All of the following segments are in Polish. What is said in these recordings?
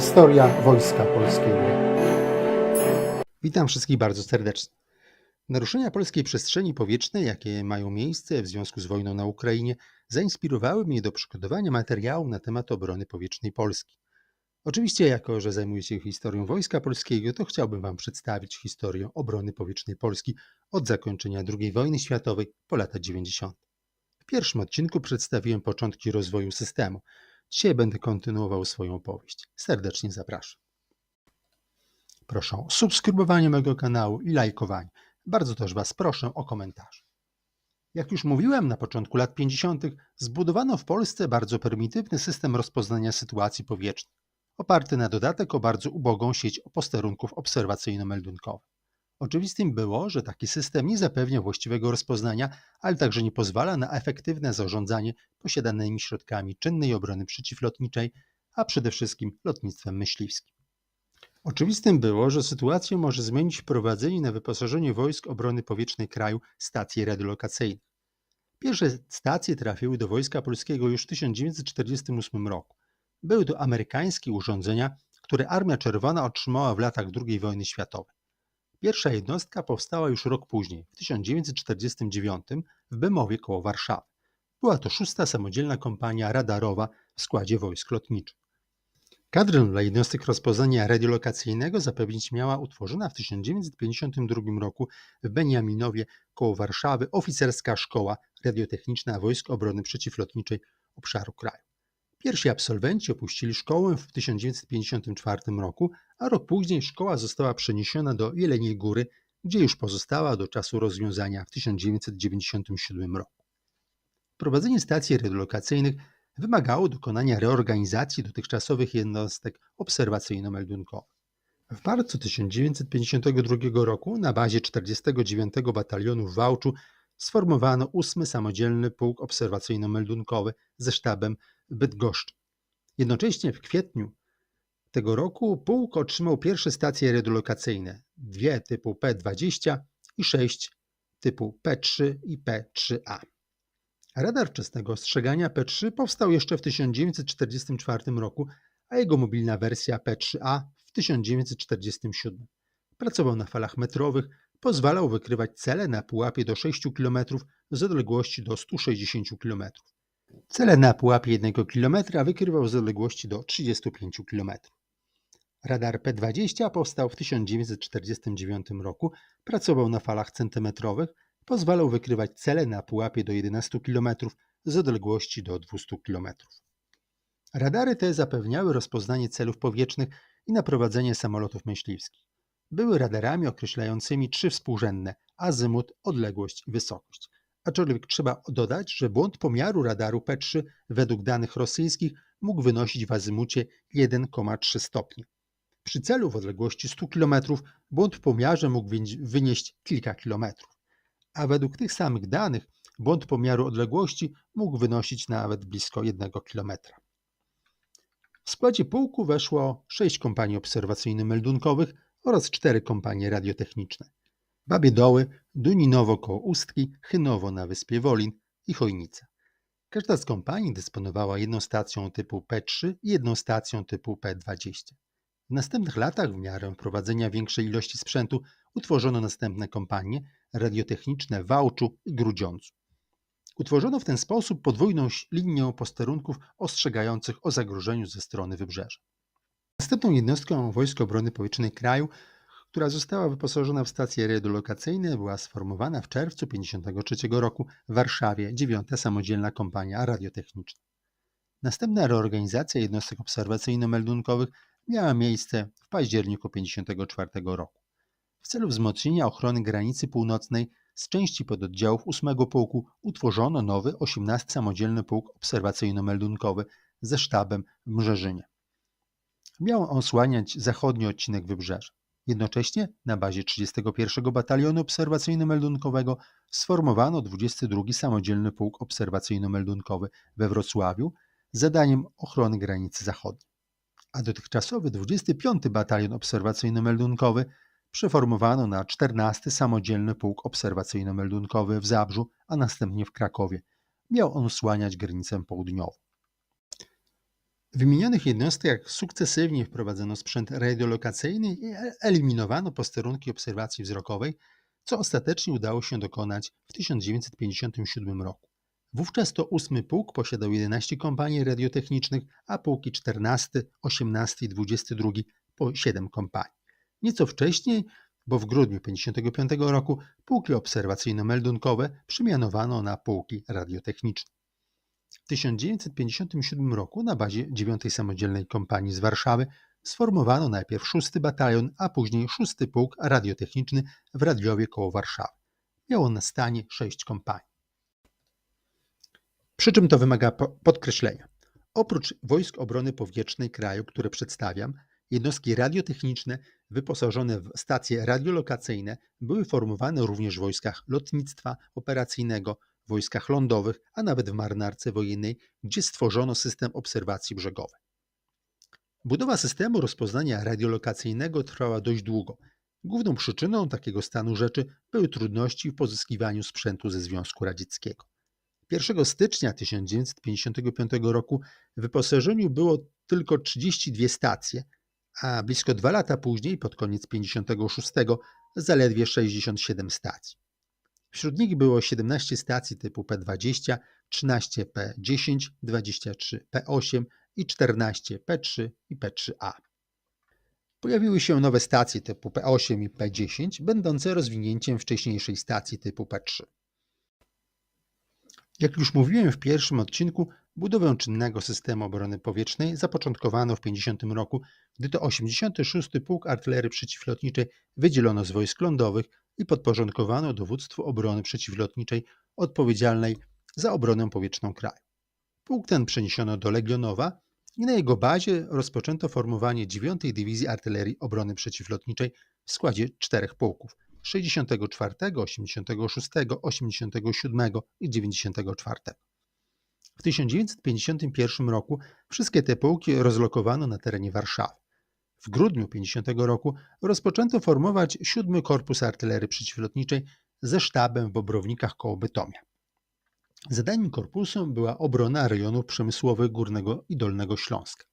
Historia Wojska Polskiego. Witam wszystkich bardzo serdecznie. Naruszenia polskiej przestrzeni powietrznej, jakie mają miejsce w związku z wojną na Ukrainie, zainspirowały mnie do przygotowania materiału na temat obrony powietrznej Polski. Oczywiście, jako że zajmuję się historią Wojska Polskiego, to chciałbym Wam przedstawić historię obrony powietrznej Polski od zakończenia II wojny światowej po lata 90. W pierwszym odcinku przedstawiłem początki rozwoju systemu. Dzisiaj będę kontynuował swoją opowieść. Serdecznie zapraszam. Proszę o subskrybowanie mojego kanału i lajkowanie. Bardzo też Was proszę o komentarze. Jak już mówiłem, na początku lat 50. zbudowano w Polsce bardzo prymitywny system rozpoznania sytuacji powietrznej, oparty na dodatek o bardzo ubogą sieć posterunków obserwacyjno-meldunkowych. Oczywistym było, że taki system nie zapewnia właściwego rozpoznania, ale także nie pozwala na efektywne zarządzanie posiadanymi środkami czynnej obrony przeciwlotniczej, a przede wszystkim lotnictwem myśliwskim. Oczywistym było, że sytuację może zmienić wprowadzenie na wyposażenie wojsk obrony powietrznej kraju stacji radiolokacyjnych. Pierwsze stacje trafiły do Wojska Polskiego już w 1948 roku. Były to amerykańskie urządzenia, które Armia Czerwona otrzymała w latach II wojny światowej. Pierwsza jednostka powstała już rok później, w 1949 w Bemowie koło Warszawy. Była to szósta samodzielna kompania radarowa w składzie wojsk lotniczych. Kadrę dla jednostek rozpoznania radiolokacyjnego zapewnić miała utworzona w 1952 roku w Beniaminowie koło Warszawy oficerska szkoła radiotechniczna Wojsk Obrony Przeciwlotniczej obszaru kraju. Pierwsi absolwenci opuścili szkołę w 1954 roku, a rok później szkoła została przeniesiona do Jeleniej Góry, gdzie już pozostała do czasu rozwiązania w 1997 roku. Prowadzenie stacji radiolokacyjnych wymagało dokonania reorganizacji dotychczasowych jednostek obserwacyjno-meldunkowych. W marcu 1952 roku na bazie 49 Batalionu w Wałczu sformowano 8 samodzielny pułk obserwacyjno-meldunkowy ze sztabem w Bydgoszczy. Jednocześnie w kwietniu tego roku pułk otrzymał pierwsze stacje radiolokacyjne, dwie typu P-20 i sześć typu P-3 i P-3A. Radar wczesnego ostrzegania P3 powstał jeszcze w 1944 roku, a jego mobilna wersja P3A w 1947. Pracował na falach metrowych, pozwalał wykrywać cele na pułapie do 6 km z odległości do 160 km. Cele na pułapie 1 km wykrywał z odległości do 35 km. Radar P20 powstał w 1949 roku, pracował na falach centymetrowych, pozwalał wykrywać cele na pułapie do 11 km z odległości do 200 km. Radary te zapewniały rozpoznanie celów powietrznych i naprowadzenie samolotów myśliwskich. Były radarami określającymi trzy współrzędne azymut, odległość i wysokość. Aczkolwiek trzeba dodać, że błąd pomiaru radaru P3 według danych rosyjskich mógł wynosić w azymucie 1,3 stopnie. Przy celu w odległości 100 km błąd w pomiarze mógł wynieść kilka kilometrów a według tych samych danych błąd pomiaru odległości mógł wynosić nawet blisko 1 km. W składzie pułku weszło 6 kompanii obserwacyjno-meldunkowych oraz 4 kompanie radiotechniczne. Babie Doły, Duninowo koło Ustki, Chynowo na wyspie Wolin i Chojnica. Każda z kompanii dysponowała jedną stacją typu P3 i jedną stacją typu P20. W następnych latach, w miarę wprowadzenia większej ilości sprzętu, utworzono następne kompanie radiotechniczne w Wałczu i Grudziądzu. Utworzono w ten sposób podwójną linię posterunków ostrzegających o zagrożeniu ze strony wybrzeża. Następną jednostką Wojsk Obrony Powietrznej kraju, która została wyposażona w stacje radiolokacyjne, była sformowana w czerwcu 1953 roku w Warszawie 9 Samodzielna Kompania Radiotechniczna. Następna reorganizacja jednostek obserwacyjno-meldunkowych miała miejsce w październiku 1954 roku. W celu wzmocnienia ochrony granicy północnej z części pododdziałów 8 Pułku utworzono nowy 18 samodzielny pułk obserwacyjno-meldunkowy ze sztabem w Mrzeżynie. Miał on osłaniać zachodni odcinek wybrzeża. Jednocześnie na bazie 31 Batalionu Obserwacyjno-Meldunkowego sformowano 22 Samodzielny Pułk Obserwacyjno-Meldunkowy we Wrocławiu z zadaniem ochrony granicy zachodniej. A dotychczasowy 25 Batalion Obserwacyjno-Meldunkowy przeformowano na 14 Samodzielny Pułk Obserwacyjno-Meldunkowy w Zabrzu, a następnie w Krakowie. Miał on osłaniać granicę południową. W wymienionych jednostkach sukcesywnie wprowadzono sprzęt radiolokacyjny i e- eliminowano posterunki obserwacji wzrokowej, co ostatecznie udało się dokonać w 1957 roku. Wówczas to ósmy pułk posiadał 11 kompanii radiotechnicznych, a pułki 14, 18 i 22 po 7 kompanii. Nieco wcześniej, bo w grudniu 1955 roku, pułki obserwacyjno-meldunkowe przemianowano na pułki radiotechniczne. W 1957 roku na bazie 9 Samodzielnej Kompanii z Warszawy sformowano najpierw 6 Batalion, a później 6 Pułk Radiotechniczny w Radiowie koło Warszawy. Miało na stanie 6 kompanii. Przy czym to wymaga po- podkreślenia. Oprócz wojsk obrony powietrznej kraju, które przedstawiam, jednostki radiotechniczne wyposażone w stacje radiolokacyjne były formowane również w wojskach lotnictwa operacyjnego, wojskach lądowych, a nawet w marynarce wojennej, gdzie stworzono system obserwacji brzegowej. Budowa systemu rozpoznania radiolokacyjnego trwała dość długo. Główną przyczyną takiego stanu rzeczy były trudności w pozyskiwaniu sprzętu ze Związku Radzieckiego. 1 stycznia 1955 roku w wyposażeniu było tylko 32 stacje, a blisko dwa lata później, pod koniec 56, zaledwie 67 stacji. Wśród nich było 17 stacji typu P20, 13 P10, 23 P8 i 14 P3 i P3A. Pojawiły się nowe stacje typu P8 i P10, będące rozwinięciem wcześniejszej stacji typu P3. Jak już mówiłem w pierwszym odcinku, budowę czynnego systemu obrony powietrznej zapoczątkowano w 50 roku, gdy to 86. Pułk Artylerii Przeciwlotniczej wydzielono z wojsk lądowych i podporządkowano dowództwu obrony przeciwlotniczej odpowiedzialnej za obronę powietrzną kraju. Pułk ten przeniesiono do Legionowa i na jego bazie rozpoczęto formowanie 9 Dywizji Artylerii Obrony Przeciwlotniczej w składzie czterech pułków 64, 86, 87 i 94. W 1951 roku wszystkie te pułki rozlokowano na terenie Warszawy. W grudniu 50 roku rozpoczęto formować 7 Korpus Artylerii Przeciwlotniczej ze sztabem w Bobrownikach koło Bytomia. Zadaniem korpusu była obrona rejonów przemysłowych Górnego i Dolnego Śląska.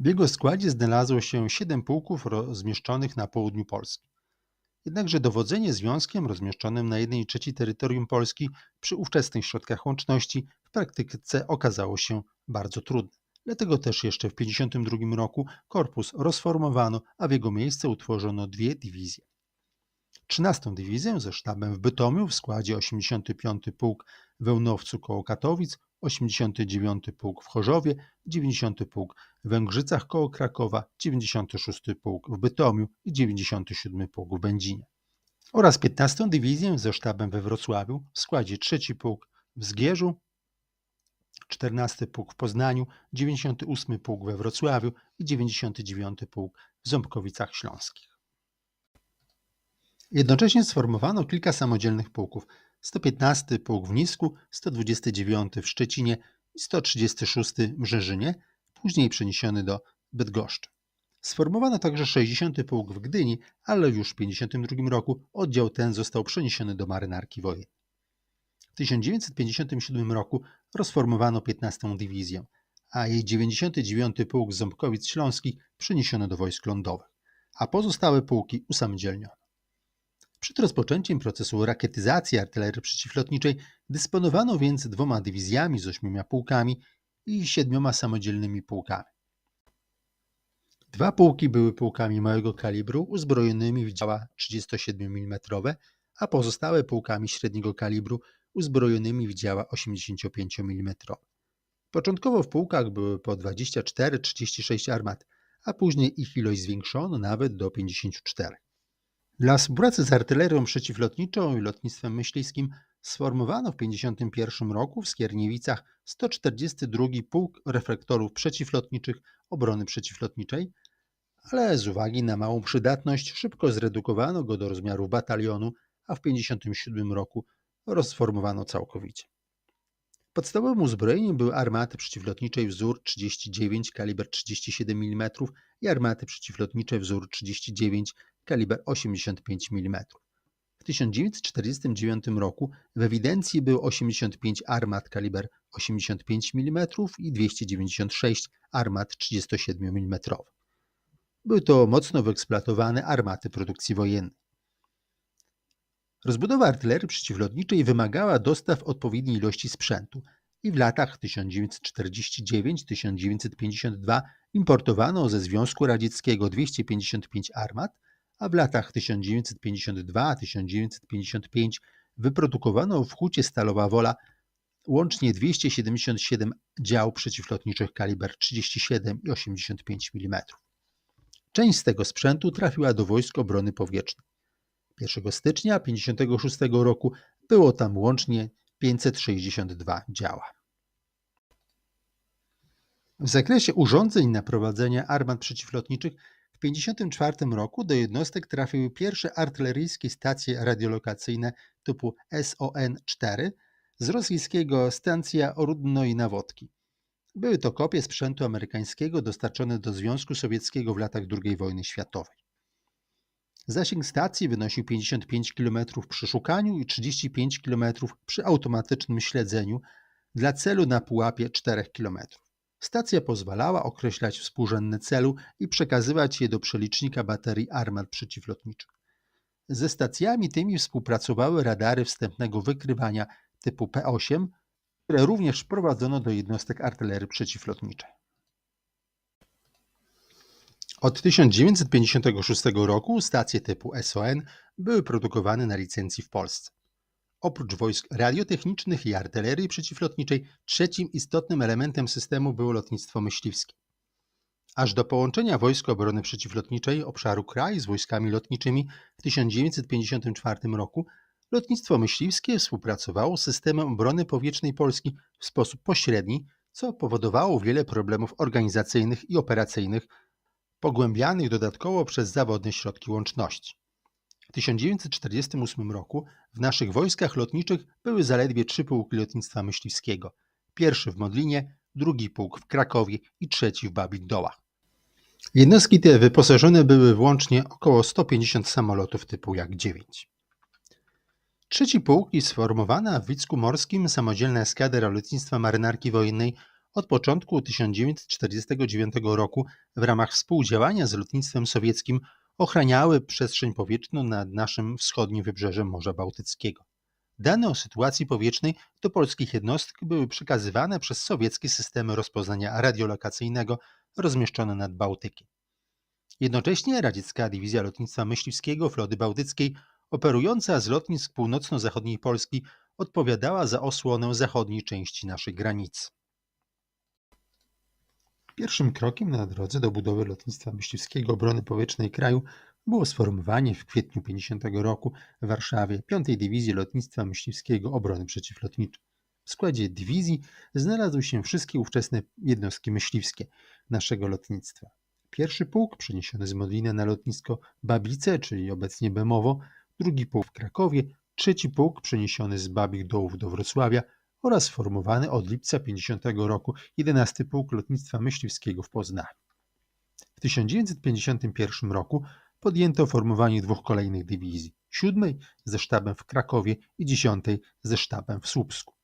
W jego składzie znalazło się 7 pułków rozmieszczonych na południu Polski. Jednakże dowodzenie związkiem rozmieszczonym na 1,3 terytorium Polski przy ówczesnych środkach łączności w praktyce okazało się bardzo trudne. Dlatego też jeszcze w 1952 roku korpus rozformowano, a w jego miejsce utworzono dwie dywizje. 13 dywizję ze sztabem w Bytomiu w składzie 85 Pułk w Ełnowcu koło Katowic, 89 Pułk w Chorzowie, 90 Pułk w Węgrzycach koło Krakowa, 96 Pułk w Bytomiu i 97 Pułk w Będzinie. Oraz 15 dywizję ze sztabem we Wrocławiu w składzie 3 Pułk w Zgierzu, 14 Pułk w Poznaniu, 98 Pułk we Wrocławiu i 99 Pułk w Ząbkowicach Śląskich. Jednocześnie sformowano kilka samodzielnych pułków. 115 Pułk w Nisku, 129 w Szczecinie i 136 w Mrzeżynie, później przeniesiony do Bydgoszczy. Sformowano także 60 Pułk w Gdyni, ale już w 1952 roku oddział ten został przeniesiony do marynarki wojennej. W 1957 roku rozformowano 15 Dywizję, a jej 99 Pułk z Ząbkowic Śląskich przeniesiono do wojsk lądowych, a pozostałe pułki usamodzielniono. Przed rozpoczęciem procesu rakietyzacji artylerii przeciwlotniczej dysponowano więc dwoma dywizjami z ośmioma pułkami i siedmioma samodzielnymi pułkami. Dwa pułki były pułkami małego kalibru uzbrojonymi w działa 37 mm, a pozostałe pułkami średniego kalibru uzbrojonymi w działa 85 mm. Początkowo w pułkach były po 24-36 armat, a później ich ilość zwiększono nawet do 54. Dla współpracy z artylerią przeciwlotniczą i lotnictwem myśliwskim sformowano w 1951 roku w Skierniewicach 142 Pułk Reflektorów Przeciwlotniczych Obrony Przeciwlotniczej, ale z uwagi na małą przydatność szybko zredukowano go do rozmiarów batalionu, a w 1957 roku rozformowano całkowicie. Podstawowym uzbrojeniem były armaty przeciwlotniczej wzór 39 kaliber 37 mm i armaty przeciwlotnicze wzór 39 kaliber 85 mm. W 1949 roku w ewidencji było 85 armat kaliber 85 mm i 296 armat 37 mm. Były to mocno wyeksploatowane armaty produkcji wojennej. Rozbudowa artylerii przeciwlotniczej wymagała dostaw odpowiedniej ilości sprzętu i w latach 1949-1952 importowano ze Związku Radzieckiego 255 armat, a w latach 1952-1955 wyprodukowano w Hucie Stalowa Wola łącznie 277 dział przeciwlotniczych kaliber 37 i 85 mm. Część z tego sprzętu trafiła do Wojsk Obrony Powietrznej. 1 stycznia 1956 roku było tam łącznie 562 działa. W zakresie urządzeń na prowadzenie armat przeciwlotniczych w 1954 roku do jednostek trafiły pierwsze artyleryjskie stacje radiolokacyjne typu SON-4 z rosyjskiego Stacja i Nawodki. Były to kopie sprzętu amerykańskiego dostarczone do Związku Sowieckiego w latach II wojny światowej. Zasięg stacji wynosił 55 km przy szukaniu i 35 km przy automatycznym śledzeniu dla celu na pułapie 4 km. Stacja pozwalała określać współrzędne celu i przekazywać je do przelicznika baterii armat przeciwlotniczych. Ze stacjami tymi współpracowały radary wstępnego wykrywania typu P8, które również prowadzono do jednostek artylerii przeciwlotniczej. Od 1956 roku stacje typu SON były produkowane na licencji w Polsce. Oprócz wojsk radiotechnicznych i artylerii przeciwlotniczej, trzecim istotnym elementem systemu było lotnictwo myśliwskie. Aż do połączenia Wojsk Obrony Przeciwlotniczej obszaru kraj z wojskami lotniczymi w 1954 roku, lotnictwo myśliwskie współpracowało z systemem obrony powietrznej Polski w sposób pośredni, co powodowało wiele problemów organizacyjnych i operacyjnych, pogłębianych dodatkowo przez zawodne środki łączności. W 1948 roku w naszych wojskach lotniczych były zaledwie trzy pułki lotnictwa myśliwskiego. Pierwszy w Modlinie, drugi pułk w Krakowie i trzeci w Babich Dołach. Jednostki te wyposażone były włącznie około 150 samolotów typu Jak-9. Trzeci pułk i sformowana w Wicku Morskim samodzielna eskadra lotnictwa marynarki wojennej od początku 1949 roku w ramach współdziałania z lotnictwem sowieckim ochraniały przestrzeń powietrzną nad naszym wschodnim wybrzeżem Morza Bałtyckiego. Dane o sytuacji powietrznej do polskich jednostek były przekazywane przez sowieckie systemy rozpoznania radiolokacyjnego rozmieszczone nad Bałtykiem. Jednocześnie radziecka dywizja lotnictwa myśliwskiego flody bałtyckiej, operująca z lotnisk północno-zachodniej Polski, odpowiadała za osłonę zachodniej części naszej granicy. Pierwszym krokiem na drodze do budowy lotnictwa myśliwskiego obrony powietrznej kraju było sformowanie w kwietniu 50 roku w Warszawie 5 Dywizji Lotnictwa Myśliwskiego Obrony Przeciwlotniczej. W składzie dywizji znalazły się wszystkie ówczesne jednostki myśliwskie naszego lotnictwa. Pierwszy pułk przeniesiony z Modlina na lotnisko Babice, czyli obecnie Bemowo, drugi pułk w Krakowie, trzeci pułk przeniesiony z Babich Dołów do Wrocławia, oraz sformowany od lipca 50 roku 11 Pułk Lotnictwa Myśliwskiego w Poznaniu. W 1951 roku podjęto formowanie dwóch kolejnych dywizji, siódmej ze sztabem w Krakowie i dziesiątej ze sztabem w Słupsku.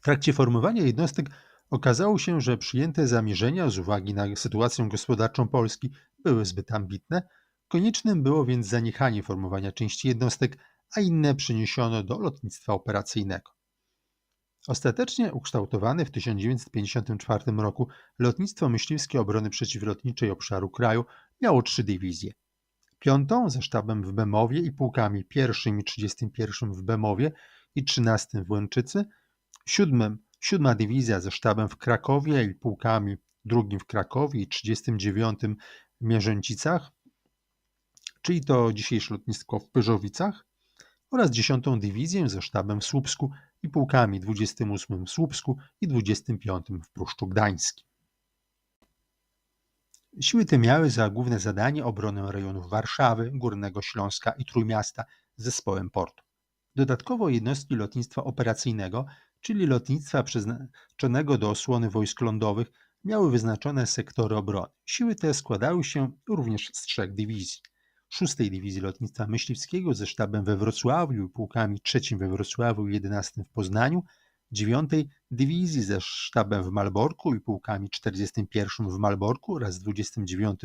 W trakcie formowania jednostek okazało się, że przyjęte zamierzenia z uwagi na sytuację gospodarczą Polski były zbyt ambitne, koniecznym było więc zaniechanie formowania części jednostek, a inne przeniesiono do lotnictwa operacyjnego. Ostatecznie ukształtowane w 1954 roku Lotnictwo Myśliwskie Obrony Przeciwlotniczej Obszaru Kraju miało trzy dywizje. Piątą ze sztabem w Bemowie i pułkami pierwszym i 31 w Bemowie i 13 w Łęczycy, siódmym, siódma dywizja ze sztabem w Krakowie i pułkami drugim w Krakowie i 39 w Mierzęcicach, czyli to dzisiejsze lotnisko w Pyrzowicach, oraz 10 dywizję ze sztabem w Słupsku i pułkami 28 w Słupsku i 25 w Pruszczu Gdańskim. Siły te miały za główne zadanie obronę rejonów Warszawy, Górnego Śląska i Trójmiasta z zespołem portu. Dodatkowo jednostki lotnictwa operacyjnego, czyli lotnictwa przeznaczonego do osłony wojsk lądowych, miały wyznaczone sektory obrony. Siły te składały się również z trzech dywizji. 6 Dywizji Lotnictwa Myśliwskiego ze sztabem we Wrocławiu i pułkami 3 we Wrocławiu i 11 w Poznaniu, 9 Dywizji ze sztabem w Malborku i pułkami 41 w Malborku oraz 29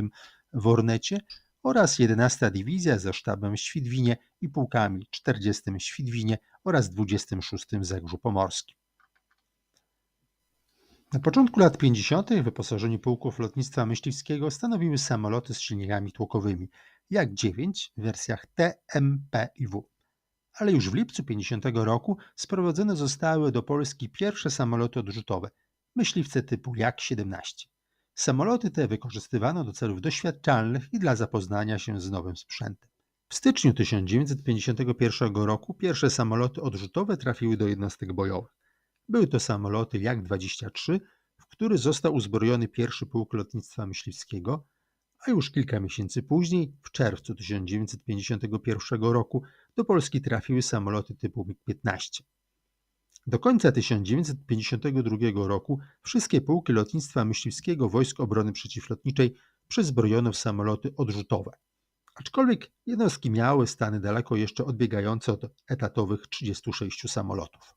w Ornecie oraz 11 Dywizja ze sztabem w Świdwinie i pułkami 40 w Świdwinie oraz 26 w Zegrzu Pomorskim. Na początku lat 50. wyposażenie pułków lotnictwa myśliwskiego stanowiły samoloty z silnikami tłokowymi, jak 9 w wersjach T, M, P i W. Ale już w lipcu 50 roku sprowadzone zostały do Polski pierwsze samoloty odrzutowe, myśliwce typu Jak-17. Samoloty te wykorzystywano do celów doświadczalnych i dla zapoznania się z nowym sprzętem. W styczniu 1951 roku pierwsze samoloty odrzutowe trafiły do jednostek bojowych. Były to samoloty Jak-23, w który został uzbrojony pierwszy pułk lotnictwa myśliwskiego, a już kilka miesięcy później, w czerwcu 1951 roku, do Polski trafiły samoloty typu MiG-15. Do końca 1952 roku wszystkie pułki lotnictwa myśliwskiego Wojsk Obrony Przeciwlotniczej przezbrojono w samoloty odrzutowe. Aczkolwiek jednostki miały stany daleko jeszcze odbiegające od etatowych 36 samolotów.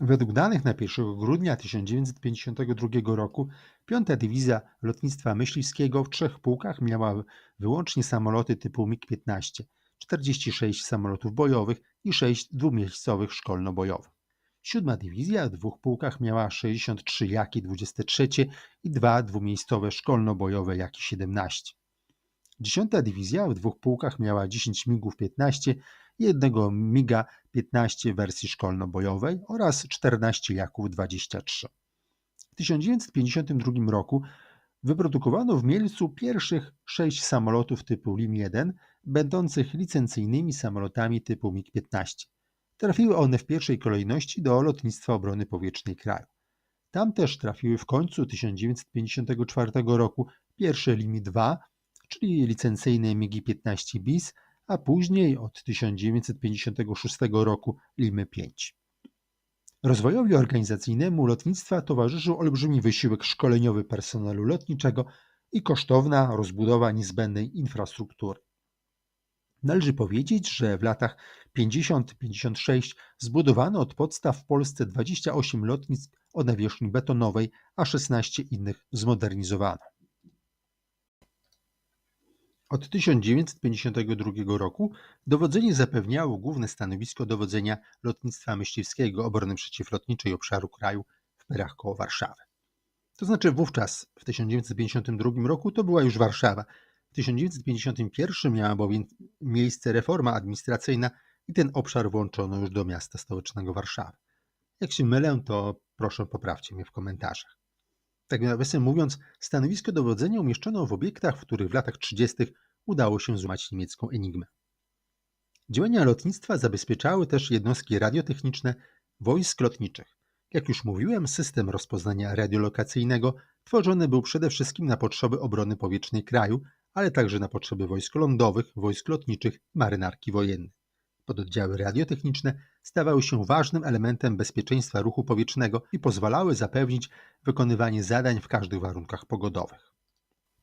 Według danych na 1 grudnia 1952 roku 5 Dywizja Lotnictwa Myśliwskiego w trzech pułkach miała wyłącznie samoloty typu MiG-15, 46 samolotów bojowych i 6 dwumiejscowych szkolno-bojowych. 7 Dywizja w dwóch pułkach miała 63 Jaki 23 i dwa dwumiejscowe szkolno-bojowe Jaki 17. 10 Dywizja w dwóch pułkach miała 10 MiGów 15 i jednego MiGa 15 w wersji szkolno-bojowej oraz 14 Jaków 23. W 1952 roku wyprodukowano w Mielcu pierwszych sześć samolotów typu LIM-1, będących licencyjnymi samolotami typu MiG-15. Trafiły one w pierwszej kolejności do Lotnictwa Obrony Powietrznej kraju. Tam też trafiły w końcu 1954 roku pierwsze LIMI-2, czyli licencyjne MiG-15 bis, a później od 1956 roku LIMY-5. Rozwojowi organizacyjnemu lotnictwa towarzyszył olbrzymi wysiłek szkoleniowy personelu lotniczego i kosztowna rozbudowa niezbędnej infrastruktury. Należy powiedzieć, że w latach 50-56 zbudowano od podstaw w Polsce 28 lotnisk o nawierzchni betonowej, a 16 innych zmodernizowano. Od 1952 roku dowodzenie zapewniało główne stanowisko dowodzenia lotnictwa myśliwskiego obrony przeciwlotniczej obszaru kraju w Perach koło Warszawy. To znaczy wówczas, w 1952 roku, to była już Warszawa. W 1951 miała bowiem miejsce reforma administracyjna i ten obszar włączono już do miasta stołecznego Warszawy. Jak się mylę, to proszę poprawcie mnie w komentarzach. Tak nawiasem mówiąc, stanowisko dowodzenia umieszczono w obiektach, w których w latach 30. udało się złamać niemiecką enigmę. Działania lotnictwa zabezpieczały też jednostki radiotechniczne wojsk lotniczych. Jak już mówiłem, system rozpoznania radiolokacyjnego tworzony był przede wszystkim na potrzeby obrony powietrznej kraju, ale także na potrzeby wojsk lądowych, wojsk lotniczych i marynarki wojennej. Pododdziały radiotechniczne stawały się ważnym elementem bezpieczeństwa ruchu powietrznego i pozwalały zapewnić wykonywanie zadań w każdych warunkach pogodowych.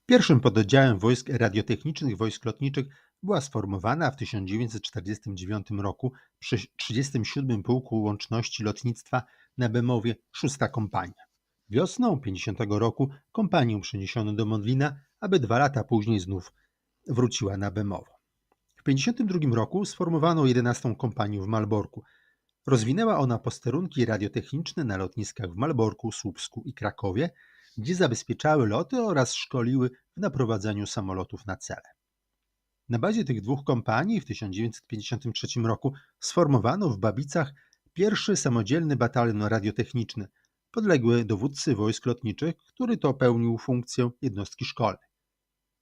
Pierwszym pododdziałem wojsk radiotechnicznych wojsk lotniczych była sformowana w 1949 roku przy 37 Pułku Łączności Lotnictwa na Bemowie 6 Kompania. Wiosną 50 roku kompanię przeniesiono do Modlina, aby dwa lata później znów wróciła na Bemowo. W 52 roku sformowano 11 kompanię w Malborku. Rozwinęła ona posterunki radiotechniczne na lotniskach w Malborku, Słupsku i Krakowie, gdzie zabezpieczały loty oraz szkoliły w naprowadzaniu samolotów na cele. Na bazie tych dwóch kompanii w 1953 roku sformowano w Babicach pierwszy samodzielny batalion radiotechniczny, podległy dowódcy wojsk lotniczych, który to pełnił funkcję jednostki szkolnej.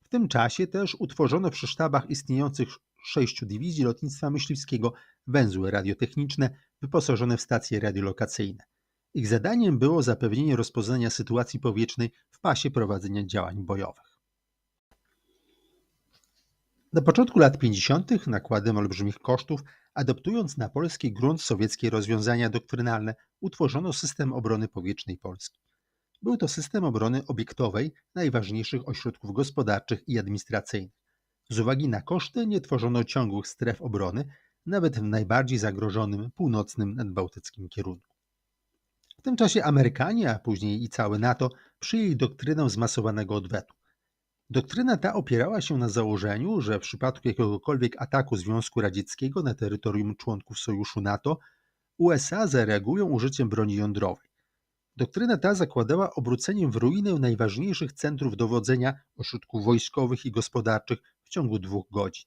W tym czasie też utworzono przy sztabach istniejących sześciu dywizji lotnictwa myśliwskiego węzły radiotechniczne wyposażone w stacje radiolokacyjne. Ich zadaniem było zapewnienie rozpoznania sytuacji powietrznej w pasie prowadzenia działań bojowych. Na początku lat 50. nakładem olbrzymich kosztów, adoptując na polski grunt sowieckie rozwiązania doktrynalne, utworzono system obrony powietrznej Polski. Był to system obrony obiektowej najważniejszych ośrodków gospodarczych i administracyjnych. Z uwagi na koszty nie tworzono ciągłych stref obrony, nawet w najbardziej zagrożonym północnym nadbałtyckim kierunku. W tym czasie Amerykanie, a później i całe NATO, przyjęli doktrynę zmasowanego odwetu. Doktryna ta opierała się na założeniu, że w przypadku jakiegokolwiek ataku Związku Radzieckiego na terytorium członków sojuszu NATO, USA zareagują użyciem broni jądrowej. Doktryna ta zakładała obrócenie w ruinę najważniejszych centrów dowodzenia, ośrodków wojskowych i gospodarczych ciągu dwóch godzin.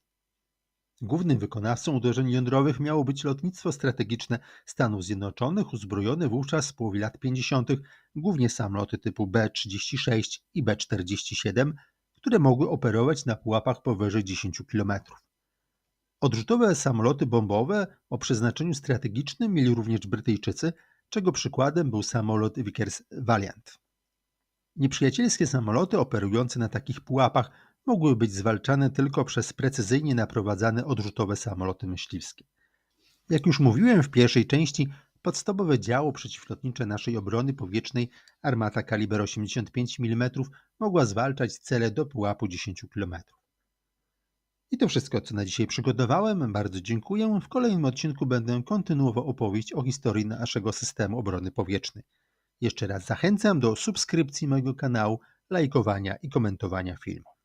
Głównym wykonawcą uderzeń jądrowych miało być lotnictwo strategiczne Stanów Zjednoczonych, uzbrojone wówczas w połowie lat 50. głównie samoloty typu B-36 i B-47, które mogły operować na pułapach powyżej 10 km. Odrzutowe samoloty bombowe o przeznaczeniu strategicznym mieli również Brytyjczycy, czego przykładem był samolot Vickers Valiant. Nieprzyjacielskie samoloty operujące na takich pułapach mogły być zwalczane tylko przez precyzyjnie naprowadzane odrzutowe samoloty myśliwskie. Jak już mówiłem w pierwszej części, podstawowe działo przeciwlotnicze naszej obrony powietrznej, armata kaliber 85 mm, mogła zwalczać cele do pułapu 10 km. I to wszystko, co na dzisiaj przygotowałem. Bardzo dziękuję. W kolejnym odcinku będę kontynuował opowieść o historii naszego systemu obrony powietrznej. Jeszcze raz zachęcam do subskrypcji mojego kanału, lajkowania i komentowania filmu.